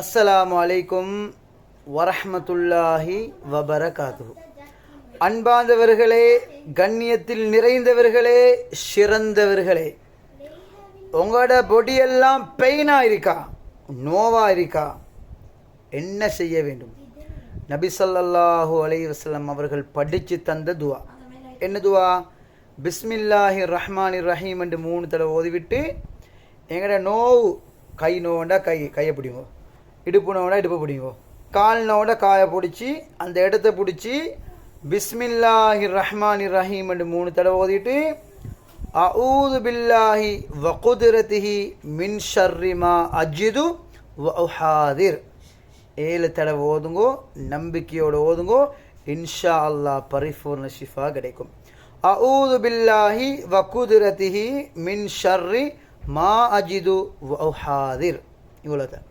அஸ்ஸலாமு அலைக்கும் வரஹமத்துல்லாஹி வபரகாத்து அன்பாந்தவர்களே கண்ணியத்தில் நிறைந்தவர்களே சிறந்தவர்களே உங்களோட பொடியெல்லாம் பெயினாக இருக்கா? நோவா இருக்கா? என்ன செய்ய வேண்டும்? நபி ஸல்லல்லாஹு அலைஹி அவர்கள் படித்து தந்த துவா. என்ன துவா? பிஸ்மில்லாஹி ரஹ்மான் ரஹீம் என்று மூணு தடவை ஓதிவிட்டு எங்களோட நோவு கை நோண்டா கை கையை பிடிங்கோ. இடுப்புனோட இடுப்பை இடுப்பு பிடிங்கோ கால் காயை பிடிச்சி அந்த இடத்த பிடிச்சி பிஸ்மில்லாஹி ரஹ்மான் ரஹீம் என்று மூணு தடவை ஓதிட்டு அவுது பில்லாஹி வகுதிரதிஹி மின் ஷர்ரிமா அஜிது வஹாதிர் ஏழு தடவை ஓதுங்கோ நம்பிக்கையோடு ஓதுங்கோ இன்ஷா அல்லாஹ் பரிபூர்ண ஷிஃபா கிடைக்கும். அவுது பில்லாஹி வகுதிரதிஹி மின் ஷர்ரி மா அஜிது வஹாதிர் இவ்வளோ தான்